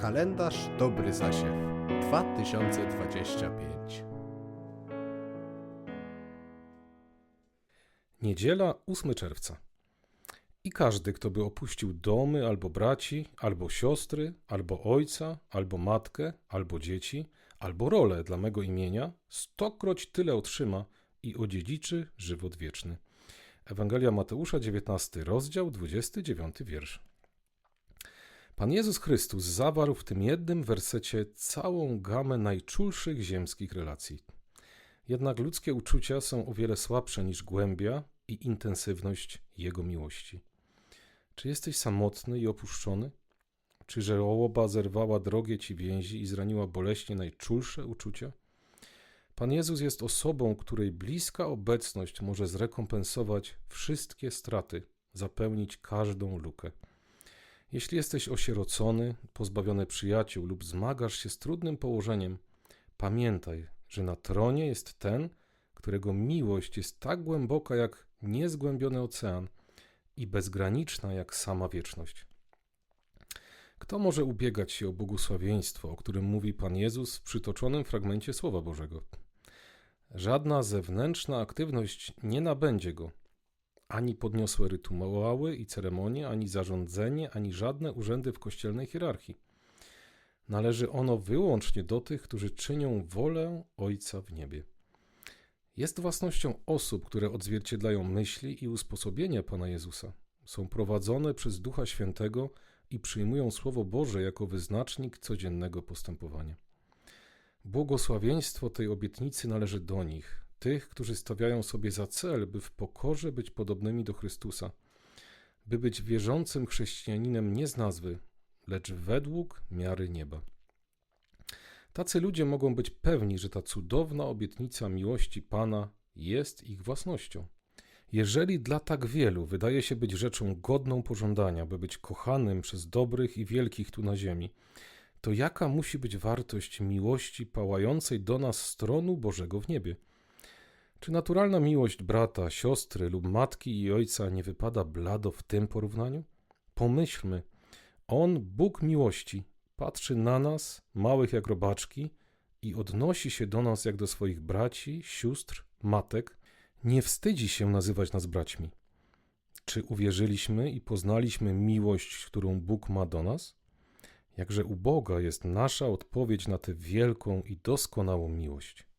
Kalendarz Dobry Zasiew 2025 Niedziela, 8 czerwca. I każdy, kto by opuścił domy, albo braci, albo siostry, albo ojca, albo matkę, albo dzieci, albo rolę dla mego imienia, stokroć tyle otrzyma i odziedziczy żywot wieczny. Ewangelia Mateusza, 19 rozdział, 29 wiersz. Pan Jezus Chrystus zawarł w tym jednym wersecie całą gamę najczulszych ziemskich relacji. Jednak ludzkie uczucia są o wiele słabsze niż głębia i intensywność Jego miłości. Czy jesteś samotny i opuszczony? Czy żałoba zerwała drogie ci więzi i zraniła boleśnie najczulsze uczucia? Pan Jezus jest osobą, której bliska obecność może zrekompensować wszystkie straty, zapełnić każdą lukę. Jeśli jesteś osierocony, pozbawiony przyjaciół lub zmagasz się z trudnym położeniem, pamiętaj, że na tronie jest ten, którego miłość jest tak głęboka jak niezgłębiony ocean i bezgraniczna jak sama wieczność. Kto może ubiegać się o błogosławieństwo, o którym mówi Pan Jezus w przytoczonym fragmencie Słowa Bożego? Żadna zewnętrzna aktywność nie nabędzie go, ani podniosłe rytuały i ceremonie, ani zarządzenie, ani żadne urzędy w kościelnej hierarchii. Należy ono wyłącznie do tych, którzy czynią wolę Ojca w niebie. Jest własnością osób, które odzwierciedlają myśli i usposobienia Pana Jezusa. Są prowadzone przez Ducha Świętego i przyjmują Słowo Boże jako wyznacznik codziennego postępowania. Błogosławieństwo tej obietnicy należy do nich, tych, którzy stawiają sobie za cel, by w pokorze być podobnymi do Chrystusa, by być wierzącym chrześcijaninem nie z nazwy, lecz według miary nieba. Tacy ludzie mogą być pewni, że ta cudowna obietnica miłości Pana jest ich własnością. Jeżeli dla tak wielu wydaje się być rzeczą godną pożądania, by być kochanym przez dobrych i wielkich tu na ziemi, to jaka musi być wartość miłości pałającej do nas stronu Bożego w niebie? Czy naturalna miłość brata, siostry lub matki i ojca nie wypada blado w tym porównaniu? Pomyślmy, On, Bóg miłości, patrzy na nas, małych jak robaczki, i odnosi się do nas jak do swoich braci, sióstr, matek, nie wstydzi się nazywać nas braćmi. Czy uwierzyliśmy i poznaliśmy miłość, którą Bóg ma do nas? Jakże uboga jest nasza odpowiedź na tę wielką i doskonałą miłość.